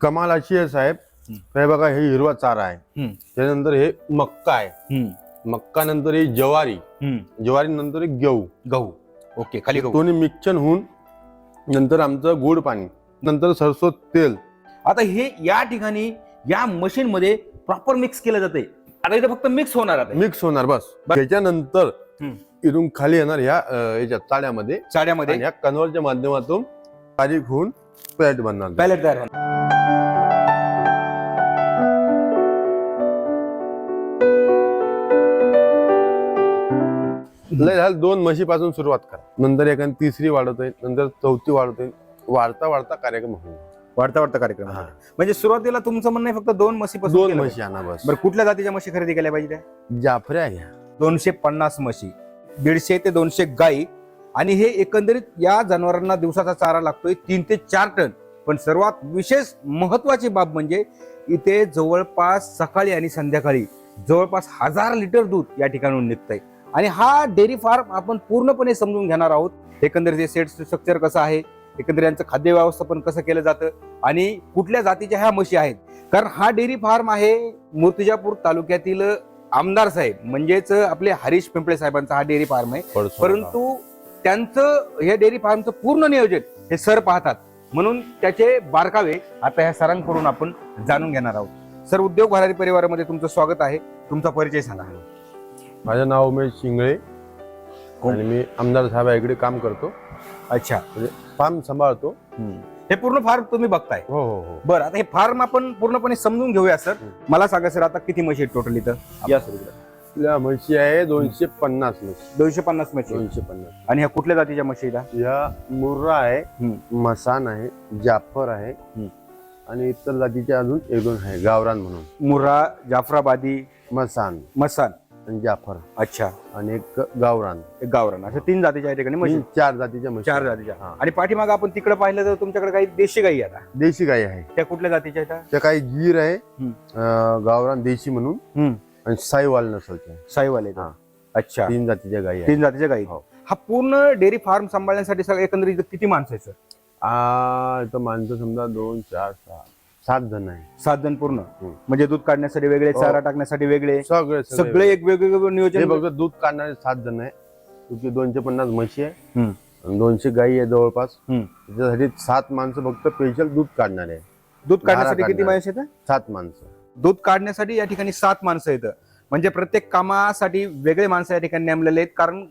कमाल अशी आहे साहेब. हे बघा हे हिरवा चारा आहे. त्यानंतर हे मक्का आहे. मक्का नंतर ही ज्वारी. ज्वारी नंतर हे गहू. गहू. ओके खाली गहू. दोन्ही मिक्सन होऊन नंतर आमचं गोड पाणी नंतर सरसो तेल. आता हे या ठिकाणी या मशीन मध्ये प्रॉपर मिक्स केलं जाते आता इथे फक्त मिक्स होणार आता. मिक्स होणार बस. त्याच्यानंतर. इथून खाली येणार ह्या याच्या चाड्यामध्ये. चाड्यामध्ये. ह्या कन्व्हरच्या माध्यमातून बारीक होऊन पॅट बनणार. पॅलेट तयार होणार. लय झालं दोन म्हशीपासून सुरुवात करा. नंतर एखादी तिसरी वाढत आहे नंतर चौथी वाढत आहे वाढता वाढता कार्यक्रम होईल. वाढता वाढता कार्यक्रम. हा. म्हणजे सुरुवातीला तुमचं म्हणणं आहे फक्त दोन म्हशी दोन म्हशी आणा बस. बरं कुठल्या जातीच्या म्हशी खरेदी केल्या पाहिजे? त्या जाफऱ्या घ्या. दोनशे पन्नास म्हशी दीडशे ते दोनशे गाई आणि हे एकंदरीत या जनावरांना दिवसाचा चारा लागतोय तीन ते चार टन. पण सर्वात विशेष महत्वाची बाब म्हणजे इथे जवळपास सकाळी आणि संध्याकाळी जवळपास हजार लिटर दूध या ठिकाणून निघतंय. आणि हा डेअरी फार्म आपण पूर्णपणे समजून घेणार आहोत. एकंदरीत हे सेट स्ट्रक्चर कसं आहे? एकंदरीत यांचं खाद्य व्यवस्थापन कसं केलं जातं? आणि कुठल्या जातीच्या ह्या म्हशी आहेत? कारण हा डेअरी फार्म आहे मूर्तिजापूर तालुक्यातील आमदार साहेब. म्हणजेच आपले हरीश पिंपळे साहेबांचा हा डेअरी फार्म आहे. परंतु त्यांचं हे डेअरी फार्मचं पूर्ण नियोजन हे सर पाहतात. म्हणून त्याचे बारकावे आता ह्या सरांकडून आपण जाणून घेणार आहोत. सर उद्योग भरारी परिवारामध्ये तुमचं स्वागत आहे. तुमचा परिचय सांगा. माझं नाव उमेश शिंगळे आणि मी आमदार साहेबांकडे काम करतो. अच्छा. फार्म सांभाळतो. हे पूर्ण फार्म तुम्ही बघताय. हो हो हो. बरं आता हे फार्म आपण पूर्णपणे समजून घेऊया सर. मला सांगा सर आता किती म्हशी टोटल इथं? या सर इकडं. आपल्या म्हशी आहे दोनशे पन्नास म्हशी. दोनशे पन्नास म्हशी. दोनशे पन्नास. आणि ह्या कुठल्या जातीच्या म्हशी आहेत ह्या? मुर्रा आहे. मसान आहे जाफर आहे. आणि इतर जातीचे अजून एक दोन आहे गावरान म्हणून. मुर्रा जाफराबादी मसान. मसान. आणि जाफर अच्छा आणि एक गावरान एक गावरान अशा तीन जातीच्या या ठिकाणी म्हशी तीन चार जातीच्या म्हशी चार. जातीच्या हा. आणि पाठीमाग आपण तिकडे पाहिलं तर तुमच्याकडे काही देशी गाई आहेत आता. देशी गाई आहे त्या कुठल्या जातीच्या आहेत त्या काही गीर आहे हम्म. अं, गावरान देशी म्हणून. आणि साईवाल नसलच्या साईवाले आहेत. हा. अच्छा तीन जातीच्या गाई आहे तीन जातीच्या गाई हो. हा पूर्ण डेअरी फार्म सांभाळण्यासाठी सगळं एकंदरीत किती माणसं आहेत सर आ, इथं माणसं समजा दोन चार सहा सात जण आहे. सात जण पूर्ण? हम्म. म्हणजे दूध काढण्यासाठी वेगळे हो. चारा टाकण्यासाठी वेगळे? सगळे सगळे एक वेगवेगळे हे नियोजन बघ दूध काढणारे सात जण आहे. तुझी दोनशे पन्नास म्हशी आहे. दोनशे गाई आहे जवळपास. त्याच्यासाठी सात माणसं फक्त स्पेशल दूध काढणारे आहे दूध काढण्यासाठी किती. माणसं आहेत? सात माणसं. दूध काढण्यासाठी या ठिकाणी सात माणसं आहेत. म्हणजे प्रत्येक कामासाठी वेगळे माणसं या ठिकाणी नेमलेले आहेत. कारण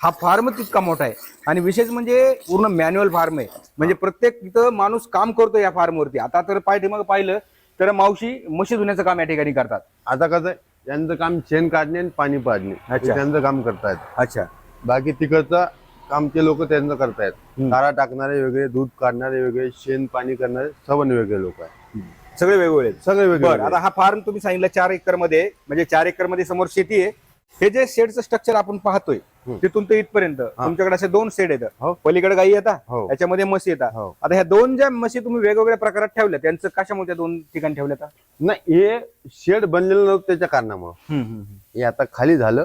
हा फार्म तितका मोठा आहे. आणि विशेष म्हणजे पूर्ण मॅन्युअल फार्म आहे. म्हणजे प्रत्येक इथं माणूस काम करतो या फार्मवरती आता तर पाठीमाग पाहिलं तर मावशी म्हशी धुण्याचं काम या ठिकाणी करतात. आता कसं त्यांचं काम शेण काढणे आणि पाणी पाडणे हे अच्छा. त्यांचं काम करतायत. अच्छा. बाकी तिकडचं कामचे लोक त्यांचं करतायत. हम्म. चारा टाकणारे वेगळे दूध काढणारे वेगळे शेण पाणी करणारे सर्व वेगळे लोक आहेत. सगळे वेगवेगळे आहेत. सगळे वेगळे बरं आता हा फार्म तुम्ही सांगितलं चार एकरमध्ये. म्हणजे चार एकरमध्ये समोर शेती आहे. हे जे शेडचं स्ट्रक्चर आपण पाहतोय. तिथून ते इथपर्यंत. तुमच्याकडे असे दोन शेड आहेत हो. पलीकडे गाई येतात हो. याच्यामध्ये म्हशी येतात. हो. आता ह्या दोन ज्या म्हशी तुम्ही वेगवेगळ्या प्रकारात ठेवल्या त्यांचं कशामुळे त्या दोन ठिकाणी ठेवल्या? नाही हे शेड बनलेलं नव्हतं त्याच्या कारणामुळं. हे आता खाली झालं.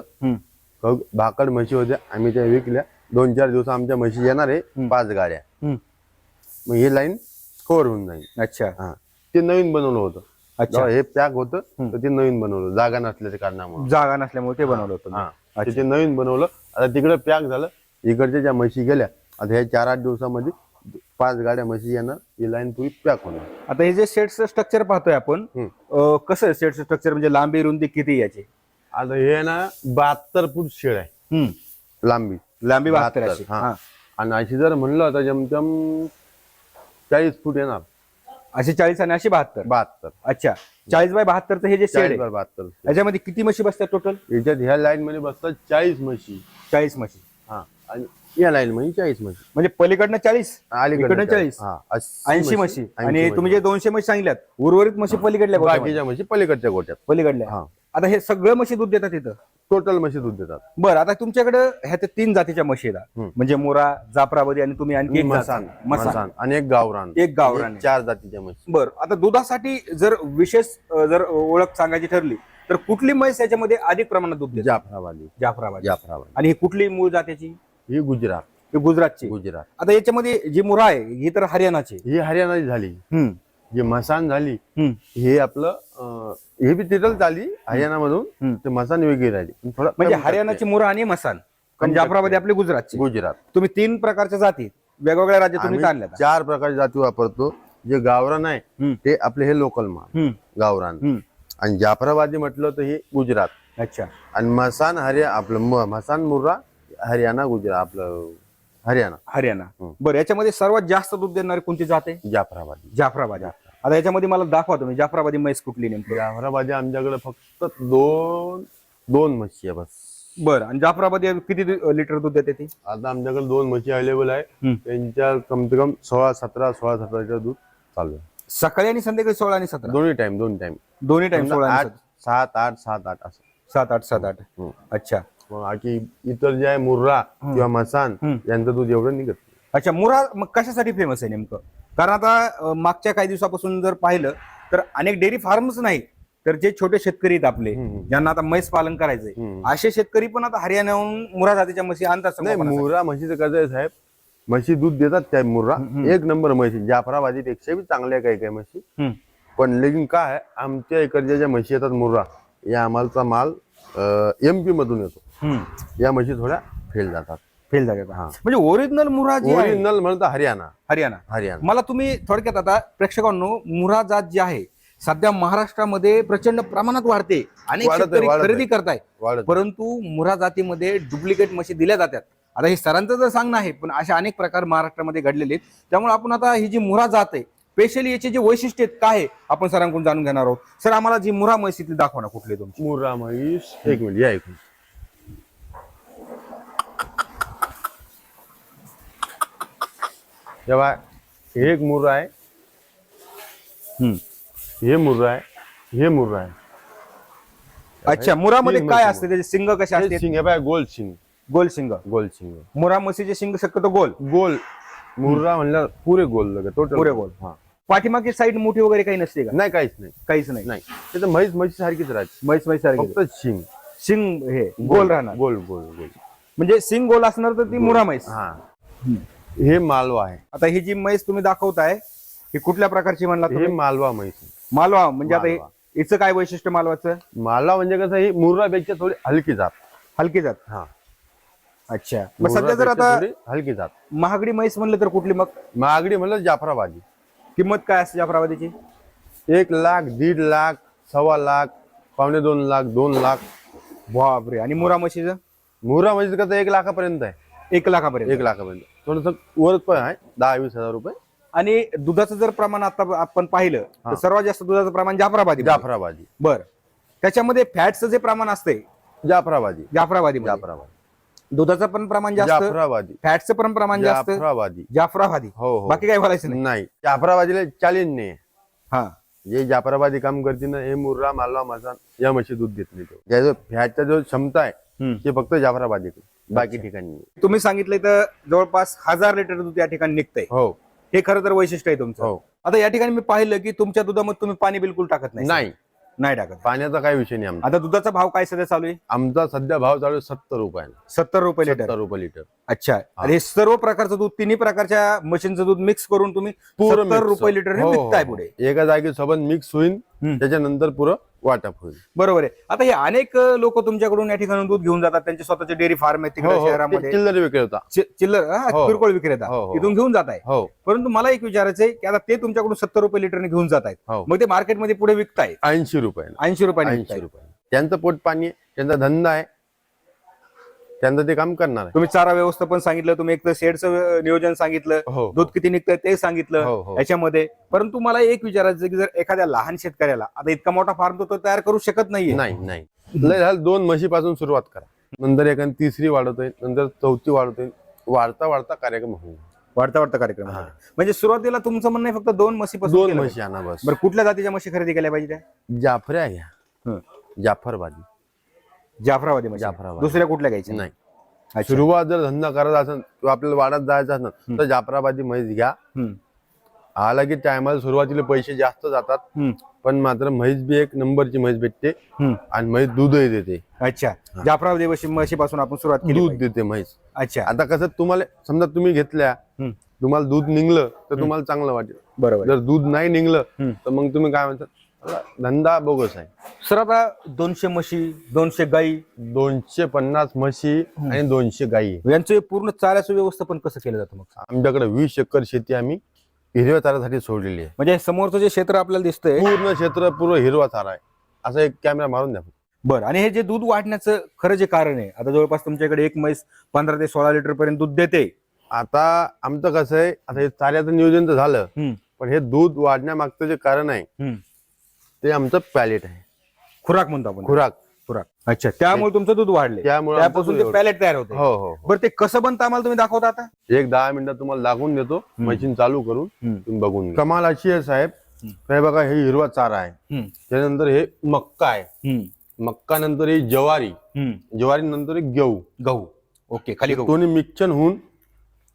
भाकड म्हशी होत्या आम्ही त्या विकल्या. दोन चार दिवस आमच्या म्हशी येणार आहे. पाच गाड्या. मग हे लाईन कव्हर होऊन जाईल. अच्छा. हा. ते नवीन बनवलं होतं. अच्छा. जेव्हा हे पॅक होतं हम्म. तर ते नवीन बनवलं जागा नसल्याच्या कारणामुळे. जागा नसल्यामुळे ते बनवलं होतं. हा. अच्छा. ते ते नवीन बनवलं आता तिकडे पॅक झालं इकडच्या ज्या म्हशी गेल्या आता ह्या चार आठ दिवसामध्ये पाच गाड्या म्हशी येणार ही लाईन पुरी पॅक होणार. आता हे जे शेडचं स्ट्रक्चर पाहतोय आपण हम्म. अं, कसं आहे शेडचं स्ट्रक्चर म्हणजे लांबी रुंदी किती याची? आता हे ना बहात्तर फूट शेड आहे. लांबी. लांबी बहात्तर बहात्तर, अशी. हा. हा. आणि अशी जर म्हणलं तर जमजम चाळीस फूट येणार. अशी चाळीस आणि अशी बहात्तर? बहात्तर. अच्छा. चाळीस बाय बहात्तरचं हे जे शेड चाळीस बाय बहात्तर याच्यामध्ये किती म्हशी बसतात टोटल याच्यात ह्या लाईन मध्ये बसतात चाळीस म्हशी. चाळीस म्हशी. हा. आणि या लाईन मध्ये चाळीस म्हशी. म्हणजे पलीकडनं चाळीस अलीकडे इकडनं चाळीस. हा. ऐंशी म्हशी. आणि तुम्ही जे दोनशे म्हशी सांगितल्यात उर्वरित म्हशी पलीकडल्या गोठ्यामध्ये. बाकीच्या म्हशी पलीकडच्या गोट्यात पलीकडल्या. हा. आता हे सगळं म्हशी दूध देतात इथं. टोटल म्हशी दूध देतात. बरं आता तुमच्याकडे ह्या त्या तीन जातीच्या म्हशी हम्म. म्हणजे मोरा जाफराबादी आणि तुम्ही आणखी एक मसान. मसान. मसान आणि एक गावरान. एक गावरान चार जातीच्या म्हशी. बर आता दुधासाठी जर विशेष अ, जर ओळख सांगायची ठरली तर कुठली म्हैस याच्यामध्ये अधिक प्रमाणात दूध देते जाफराबादी. जाफराबादी. जाफराबादी. आणि ही कुठली मूळ जातीची ही गुजरात. ही गुजरातची. गुजरात. आता याच्यामध्ये जी मुरा आहे ही तर हरियाणाची ही हरियाणाची झाली. हम्म. जे मसान झाली. हे आपलं हे बी तिथं झाली हरियाणा मधून हम्म. ते मसान वेगळी राहिली. थोडं म्हणजे हरियाणाची मुरा आणि मसान जाफराबादी आपली टक्के. गुजरातची. गुजरात. तुम्ही तीन प्रकारच्या जाती वेगवेगळ्या राज्यात तुम्ही आता. चार प्रकारची जाती वापरतो. जे गावरान आहे. ते आपले हे लोकल माल गावरान. आणि जाफराबादी म्हटलं तर हे गुजरात. अच्छा. आणि मसान हरिया आपलं मसान मुर्रा हरियाणा गुजरात आपलं हरियाणा. हरियाणा. बरं याच्यामध्ये सर्वात जास्त दूध देणारी कोणती जात आहे? जाफराबादी. जाफराबादी. आता याच्यामध्ये मला दाखवा तुम्ही जाफराबादी म्हैस कुठली नेमकी? जाफराबादी आमच्याकडे फक्त दोन दोन म्हशी आहे बस. बरं आणि जाफराबादी किती दु- लिटर दूध देते ती? आता आमच्याकडे दोन म्हशी अवेलेबल आहे. हम्म. त्यांच्या कम से कम सोळा सतरा सोळा सतरा लिटर दूध चालू आहे. सकाळी आणि संध्याकाळी सोळा आणि सतरा? दोन्ही टाइम दोन्ही टाइम दोन्ही टाइम सोळा आणि आठ सतरा. सात आठ सात आठ असं. सात आठ सात आठ. हम्म. अच्छा. मग बाकी इतर जे आहे मुर्रा किंवा मसान हम्म. यांचं दूध एवढं निघत. अच्छा मुरा मग कशासाठी फेमस आहे नेमकं? कारण आता मागच्या काही दिवसापासून जर पाहिलं तर अनेक डेअरी फार्मच नाही तर जे छोटे शेतकरी आहेत आपले. ज्यांना आता म्हैस पालन करायचंय. असे शेतकरी पण आता हरियाणाहून मुरा जातीच्या म्हशी आणतात. मुर्रा म्हशीचं कसं आहे साहेब म्हशी दूध देतात त्या मुर्रा एक नंबर म्हशी जाफराबादी पेक्षा बी चांगल्या काही काही म्हशी. पण लेकिन काय आहे आमच्या इकडच्या ज्या म्हशी येतात मुर्रा या मालचा माल एम पी मधून येतो. या म्हशी थोड्या फेल जातात फेल झाले का? हा. म्हणजे ओरिजिनल मुरा जी आहे ओरिजिनल म्हणतात हरियाणा. हरियाणा. हरियाणा. मला तुम्ही थोडक्यात आता प्रेक्षकांनो मुरा जात जी आहे सध्या महाराष्ट्रामध्ये प्रचंड प्रमाणात वाढते. अनेक वाढत आहे, शेतकरी वाढत आहे. खरेदी करताय. वाढत परंतु मुरा जातीमध्ये डुप्लिकेट म्हशी दिल्या जातात. आता हे सरांचं तर सांगणं आहे पण असे अनेक प्रकार महाराष्ट्रामध्ये घडलेले आहेत. त्यामुळे आपण आता ही जी मुरा जात आहे स्पेशली याचे जे वैशिष्ट्य आहेत काय आहे, आपण सरांकडून जाणून घेणार आहोत. सर आम्हाला जी मुरा म्हशी ती दाखवा ना कुठली तुमची? मुर्रा म्हैस एक मिनिट या ऐकून जेव्हा हे एक मुर्रा आहे हे मुर्रा आहे हे मुर्रा आहे. अच्छा मुरामध्ये काय म्हशी असते? त्याचे शिंग कसे असते शिंग बाय गोल शिंग. गोल शिंग. गोल शिंग. मुरा म्हशीचे शिंग शक्यतो गोल. गोल. मुर्रा म्हणलं पुरे गोल लगे टोटल पुरे गोल. हा. पाठीमागची साईड मोठी वगैरे काही नसते का? नाही काहीच नाही. काहीच नाही. नाही. ते तर म्हैस म्हशी सारखीच राहते. म्हैस म्हैस सारखी. फक्त शिंग. शिंग हे गोल राहणार. गोल गोल गोल. म्हणजे सिंग गोल असणार तर ती मुरा म्हैस हा. हे मालवा आहे. आता ही जी म्हैस तुम्ही दाखवताय ही कुठल्या प्रकारची म्हणला हे तुम्ही? मालवा म्हैस. मालवा म्हणजे आता हे- मालवा. हिचं काय वैशिष्ट्य मालवाचं? मालवा म्हणजे कसं ही मुर्रापेक्षा थोडी हलकी जात. हलकी जात? हा. अच्छा. मग सध्या जर मुर्रापेक्षा आता थोडी हलकी जात. महागडी म्हैस म्हणलं तर कुठली मग? महागडी म्हणलं जाफराबादी. किंमत काय असते जाफराबादीची? एक लाख दीड लाख सव्वा लाख पावणे दोन लाख दोन लाख. बापरे. आणि मुरा म्हशीचं? मुर्रा म्हणजे कसं एक लाखापर्यंत आहे. एक लाखापर्यंत. एक लाखापर्यंत. थोडस वरच पण आहे दहा वीस हजार रुपये. आणि दुधाचं जर प्रमाण आता आपण पाहिलं तर हा. सर्वात जास्त दुधाचं प्रमाण जाफराबादी जाफराबादी. बर. त्याच्यामध्ये फॅटचं जे प्रमाण असते जाफराबादी. जाफराबादी जाफराबादी. दुधाचं पण प्रमाण जास्त जाफराबादी. फॅटचं पण प्रमाण जास्त जाफराबादी. जाफराबादी. हो हो. बाकी काय बोलायचं नाही. नाही. जाफराबादीला चॅलेंज नाही हा. जे जाफराबादी काम करते ना हे मुर्रा मालवा मसान या म्हशी दूध देत नाही तो. ज्याचं फॅटचा जो क्षमता आहे हम्म. ते फक्त जाफराबादी बाकी ठिकाणी. तुम्ही सांगितले तर जवळपास हजार लिटर दूध या ठिकाणी निघतंय. हो. हे खरं तर वैशिष्ट्य आहे तुमचं. हो. आता या ठिकाणी मी पाहिलं की तुमच्या दुधामध्ये तुम्ही पाणी बिलकुल टाकत नाही नाही. नाही टाकत. पाण्याचा काही विषय नाही आमचा. आता दुधाचा भाव काय सध्या चालू आहे? आमचा सध्या भाव चालू आहे सत्तर रुपयाला. सत्तर रुपये लिटर. सत्तर रुपये लिटर. अच्छा. आणि हे सर्व प्रकारचं दूध तिन्ही प्रकारच्या मशीनचं दूध मिक्स करून तुम्ही पुरं सत्तर mix. रुपये लिटर हो, हो, विकताय हो. पुढे. एका जागी सोबत मिक्स होईल हम्म. त्याच्यानंतर पुरं वाटप होईल. बरोबर आहे. आता हे अनेक लोक तुमच्याकडून या ठिकाणी दूध घेऊन जातात. त्यांचे स्वतःचे डेअरी फार्म आहेत हो तिकडे हो शहरामध्ये. ते चिल्लर विक्रेता. चि- चिल्लर हा, हो. किरकोळ विक्रेता. हो, हो. इथून घेऊन जात आहे हो. परंतु मला एक विचारायचंय की आता ते तुमच्याकडून सत्तर रुपये लिटरने घेऊन जात आहेत. हो. मग ते मार्केटमध्ये पुढे विकताय ऐंशी रुपयाला. ऐंशी रुपयाने ऐंशी रुपये त्यांचं पोट पाणी आहे त्यांचा धंदा आहे. त्यांचं ते काम करणार आहे. तुम्ही चारा व्यवस्थापन सांगितलं तुम्ही एक तर शेडचं नियोजन सांगितलं हो दूध किती निघतंय ते हो, सांगितलं हो. याच्यामध्ये. परंतु मला एक विचारायचं की जर एखाद्या लहान शेतकऱ्याला आता इतका मोठा फार्म तो तयार करू शकत नाहीये. नाही नाही. लय झालं दोन म्हशीपासून सुरुवात करा. नंतर एखादी तिसरी वाढवतोय नंतर चौथी वाढवतोय वाढता वाढता कार्यक्रम होईल वाढता वाढता कार्यक्रम. हा. म्हणजे सुरुवातीला तुमचं म्हणणं आहे फक्त दोन म्हशी दोन म्हशी आणा बस. बरं कुठल्या जातीच्या म्हशी खरेदी केल्या पाहिजे त्या? जाफऱ्या घ्या हं. जाफरबादी जाफराबादी जाफराबादी. दुसऱ्या कुठल्या घ्यायच्या नाही अच्छा. सुरुवात जर धंदा करायचा असेल किंवा आपल्याला वाढत जायचं असेल तर जाफराबादी म्हैस घ्या हम्म. आला की टायमाला सुरुवातीला पैसे जास्त जातात हम्म. पण मात्र म्हैस बी एक नंबरची म्हैस भेटते हम्म. आणि म्हैस दूधही देते अच्छा जाफराबादी म्हशी म्हशीपासून आपण सुरुवात केली दूध पाहिजे. देते म्हैस अच्छा आता कसं तुम्हाला समजा तुम्ही घेतल्या हम्म. तुम्हाला दूध निघलं तर तुम्हाला चांगलं वाटेल बरोबर जर दूध नाही निघलं हम्म. तर मग तुम्ही काय म्हणतात "चला, धंदा बोगस आहे सर आता दोनशे म्हशी दोनशे गाई. दोनशे पन्नास म्हशी आणि दोनशे गायी आहे. यांचं हे पूर्ण चाऱ्याचं व्यवस्थापन कसं केलं जातं मग? आमच्याकडे वीस एकर शेती आम्ही हिरव्या चाऱ्यासाठी सोडलेली आहे. म्हणजे समोरचं जे क्षेत्र आपल्याला दिसतंय पूर्ण क्षेत्र पूर्ण हिरवा चारा आहे. असं एक कॅमेरा मारून द्या बरं आणि हे जे दूध वाढण्याचं खरं जे कारण आहे आता जवळपास तुमच्याकडे एक म्हैस पंधरा ते सोळा लिटर पर्यंत दूध देते. आता आमचं कसं आहे आता हे चाऱ्याचं नियोजन तर झालं. पण हे दूध वाढण्यामागचं जे कारण आहे. ते आमचं पॅलेट आहे. खुराक म्हणतो आपण. खुराक. खुराक. अच्छा त्यामुळे तुमचं दूध वाढले. त्यामुळे त्यापासून ते पॅलेट तयार होते. हो हो बरं ते कसं बनतं आम्हाला तुम्ही दाखवता आता? एक दहा मिनिटात तुम्हाला दाखवून देतो. मशीन चालू करून हम्म. तुम्ही बघून घ्या. कमाल अशी आहे साहेब. हे बघा हे हिरवा चारा आहे. हम्म. त्यानंतर हे मक्का आहे. हम्म. मक्का नंतर ही ज्वारी. हम्म. ज्वारी नंतर एक गहू. गहू. ओके खाली गहू. दोन्ही मिक्सन होऊन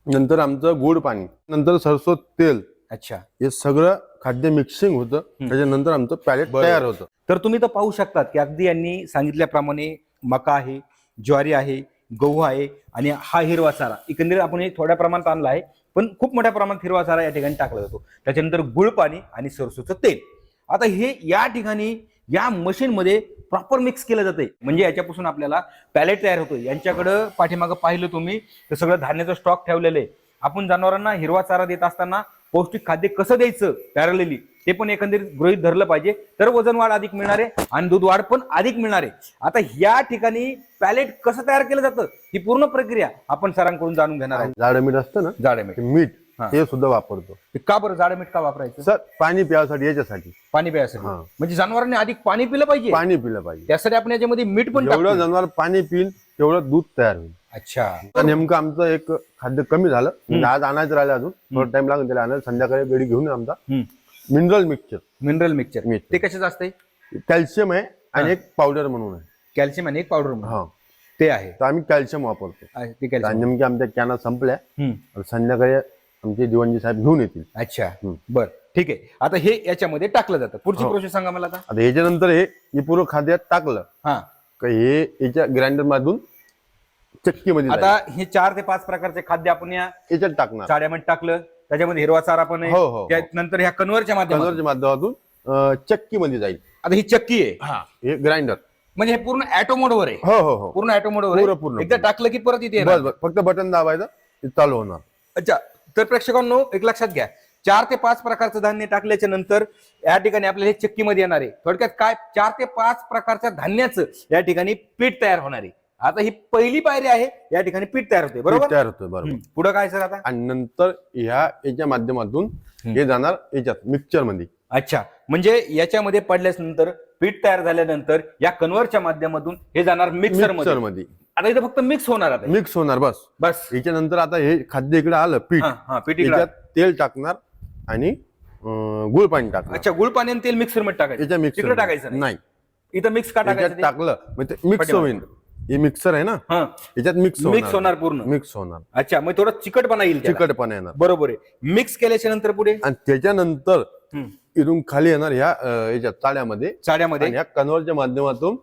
नंतर आमचं गोड पाणी. नंतर सरसो तेल. अच्छा. हे सगळं खाद्य मिक्सिंग होतं. त्याच्यानंतर आमचं पॅलेट. तयार होतं. तर तुम्ही तर पाहू शकतात की अगदी यांनी सांगितल्याप्रमाणे मका आहे ज्वारी आहे गहू आहे आणि हा हिरवा चारा एकंदरीत आपण हे थोड्या प्रमाणात आणला आहे पण खूप मोठ्या प्रमाणात हिरवा चारा या ठिकाणी टाकला जातो. त्याच्यानंतर गुळ पाणी आणि सरसोचं तेल. आता हे या ठिकाणी या मशीनमध्ये प्रॉपर मिक्स केलं जाते म्हणजे याच्यापासून आपल्याला पॅलेट तयार होतो यांच्याकडं पाठीमागं पाहिलं तुम्ही तर सगळं धान्याचं स्टॉक ठेवलेलं आहे. आपण जनावरांना हिरवा चारा देत असताना पौष्टिक खाद्य कसं द्यायचं पॅरलेली ते पण एकंदरीत गृहित धरलं पाहिजे. तर वजन वाढ अधिक मिळणार आहे आणि दूध वाढ पण अधिक मिळणार. आहे आता या ठिकाणी पॅलेट कसं तयार केलं जातं ही पूर्ण प्रक्रिया आपण सरांकडून जाणून घेणार आहोत. जाडं मीठ असतं ना जाडे मीठ. मीठ हा. सुद्धा वापरतो. का बरं जाडे मीठ का वापरायचं? सर पाणी प्यासाठी याच्यासाठी. पाणी प्यायसाठी. म्हणजे जनावरांनी अधिक पाणी पिलं पाहिजे? पाणी पिलं पाहिजे. त्यासाठी आपण याच्यामध्ये मीठ पण जेवढं. जनावर पाणी पिईल तेवढं दूध तयार होईल. अच्छा. नेमकं आमचं एक खाद्य कमी झालं. म्हणजे आज आणायचं राहिलं अजून. थोडं टाइम लागेल त्याला आणायला. संध्याकाळी गडी घेऊन आमचा. Mineral mixture mineral mixture. ते कशाचं असतंय? कॅल्शियम आहे आणि एक पावडर म्हणून आहे. कॅल्शियम आणि एक पावडर हा. ते आहे. तर आम्ही कॅल्शियम वापरतो. नेमक्या आमच्या कॅना संपल्या. संध्याकाळी आमचे दिवाणजी साहेब घेऊन येतील. अच्छा. बर. ठीक आहे. आता हे याच्यामध्ये टाकलं जातं. पुढची हो. प्रोसेस सांगा मला आता. याच्यानंतर हे हे पूर्ण खाद्यात टाकलं. हा. का हे याच्या ग्राइंडर मधून चक्कीमध्ये आता हे चार ते पाच प्रकारचे खाद्य आपण या. याच्यात टाकणार. चाड्यामध्ये टाकलं त्याच्यामध्ये हिरवा चारा पण आहे. हो, हो, हो. त्यानंतर ह्या कन्व्हरच्या माध्यमातून. कलरच्या माध्यमातून अं, चक्कीमध्ये जाईल. आता ही चक्की आहे. हे. ग्राइंडर म्हणजे हे पूर्ण ऑटो मोडवर आहे. हो हो हो. पूर्ण ऑटो मोडवर पूर्ण, आहे पूर्ण, एकदा पूर्ण. टाकलं की परत इथे येणार. बस बस. फक्त बटन दाबायचं ते चालू होणार. अच्छा तर प्रेक्षकांनो एक लक्षात घ्या. चार ते पाच प्रकारचं धान्य टाकल्याच्या नंतर या ठिकाणी आपल्याला हे चक्कीमध्ये येणार आहे. थोडक्यात काय? चार ते पाच प्रकारच्या धान्याचं या ठिकाणी पीठ तयार होणार आहे. आता ही पहिली पायरी आहे या ठिकाणी पीठ तयार होते बरोबर? तयार होतं बरोबर. पुढं काय सर आता? आणि नंतर ह्या याच्या माध्यमातून हे जाणार याच्यात मिक्सचरमध्ये अच्छा. म्हणजे याच्यामध्ये पडल्यास नंतर पीठ तयार झाल्यानंतर या कन्व्हरच्या माध्यमातून हे जाणार मिक्सर मिक्सरमध्ये आता इथं फक्त मिक्स होणार आता. मिक्स होणार बस. बस. याच्यानंतर आता हे खाद्य इकडे आलं पीठ. पीठ. याच्यात तेल टाकणार आणि गुळ पाणी टाकणार. अच्छा गुळ पाणी आणि तेल मिक्सरमध्ये टाकायचं. याच्या टाकायचं नाही. इथं मिक्स का टाकायचं? टाकलं म्हणजे मिक्स. होईल हे मिक्सर आहे ना? हा. याच्यात मिक्स मिक्स होणार. पूर्ण. मिक्स होणार. अच्छा मग थोडं चिकटपणा येईल त्याला. चिकटपणा येणार. बरोबर आहे. मिक्स केल्याच्यानंतर पुढे? आणि त्याच्यानंतर हम्म. इथून खाली येणार ह्या अं, याच्यात चाळ्यामध्ये चाड्यामध्ये? ह्या कन्व्हरच्या माध्यमातून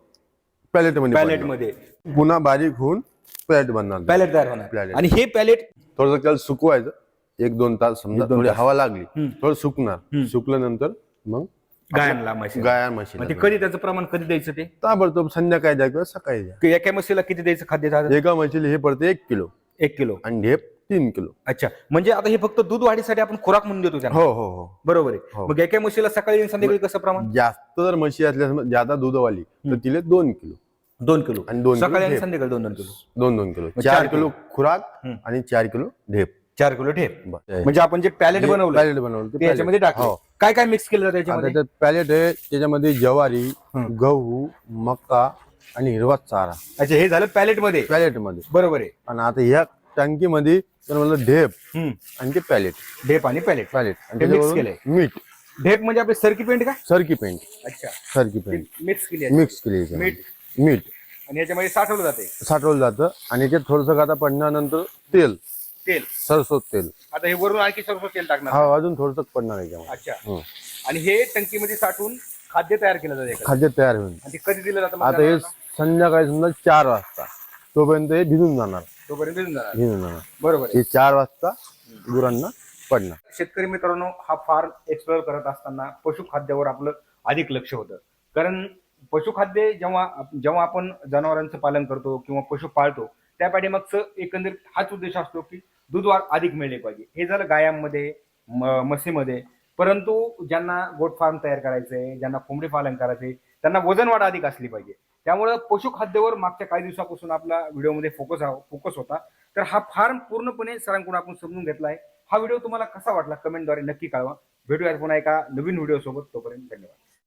पॅलेटमध्ये पॅलेट बनणार. मध्ये. पुन्हा बारीक होऊन पॅलेट बनणार. पॅलेट तयार होणार. आणि हे पॅलेट थोडस त्याला सुकवायचं. एक दोन तास समजा थोडी. हवा लागली हम्म. थोडं सुकणार. सुकल्यानंतर मग गायनला म्हशी गाया म्हशी ते कधी त्याचं प्रमाण कधी द्यायचं ते? ताबडतोब संध्याकाळी द्या किंवा सकाळी द्या. की एका म्हशीला किती द्यायचं खाद्य झालं एका म्हशीला हे पडते एक किलो. एक किलो. आणि ढेप तीन किलो. अच्छा. म्हणजे आता हे फक्त दूध वाढीसाठी आपण खुराक म्हणून देतो त्यांना. हो हो हो. बरोबर आहे. हो. मग एका म्हशीला सकाळी आणि संध्याकाळी कसं प्रमाण? जास्त जर म्हशी असल्या जादा दूधवाली तर तिला दोन किलो. दोन किलो. आणि दोन सकाळी आणि. संध्याकाळी दोन दोन किलो. दोन दोन किलो. चार किलो खुराक. आणि चार किलो ढेप. चार किलो ठेप बस. म्हणजे आपण जे पॅलेट बनवलं पॅलेट बनवलं ते ते याच्यामध्ये pallet. टाकलं हो. काय काय मिक्स केलं जातं याच्यामध्ये? पॅलेट आहे त्याच्यामध्ये ज्वारी. गहू मका आणि हिरवा चारा. अच्छा हे झालं पॅलेटमध्ये पॅलेटमध्ये बरोबर आहे. आणि आता ह्या टँकीमध्ये म्हणलं ढेप. आणि ते पॅलेट ढेप आणि पॅलेट पॅलेट आणि केलंय. मीठ ढेप म्हणजे आपले सरकी पेंट का? सरकी पेंट. अच्छा. सरकी पेंट. मिक्स केली. मिक्स केली याच्यामध्ये. मीठ आणि याच्यामध्ये साठवलं जाते साठवलं जातं. आणि याच्यात थोडस आता पडल्यानंतर तेल. तेल. सरसो तेल. आता हे वरून आणखी सरसो तेल टाकणार. हा अजून थोडस पडणार याच्यामध्ये अच्छा. आणि हे टंकीमध्ये साठवून खाद्य तयार केलं जाते खाद्य तयार होईल. आणि ते कधी दिलं जातं मग आता हे जनावरांना? संध्याकाळी समजा चार वाजता. तोपर्यंत हे भिजून जाणार. तोपर्यंत भिजून जाणार. घेऊन जाणार. बरोबर आहे. हे चार वाजता गुरांना पडणार. शेतकरी मित्रांनो हा फार्म एक्सप्लोअर करत असताना पशुखाद्यावर आपलं अधिक लक्ष होतं. कारण पशुखाद्य जेव्हा जेव्हा आपण जनावरांचं पालन करतो किंवा पशु पाळतो त्या पाठीमागचं एकंदरीत हाच उद्देश असतो की दूध अधिक मिळले पाहिजे. हे झालं गायांमध्ये म- म्हशीमध्ये. परंतु ज्यांना गोट फार्म तयार करायचंय ज्यांना कोंबडी पालन करायचंय त्यांना वजन वाढ अधिक असली पाहिजे. त्यामुळं पशुखाद्यावर मागच्या काही दिवसापासून आपला व्हिडिओमध्ये फोकस फोकस होता. तर हा फार्म पूर्णपणे सरांकडून आपण समजून घेतला आहे. हा व्हिडिओ तुम्हाला कसा वाटला? कमेंटद्वारे नक्की कळवा. भेटूयात पुन्हा एका नवीन व्हिडिओ सोबत तोपर्यंत धन्यवाद.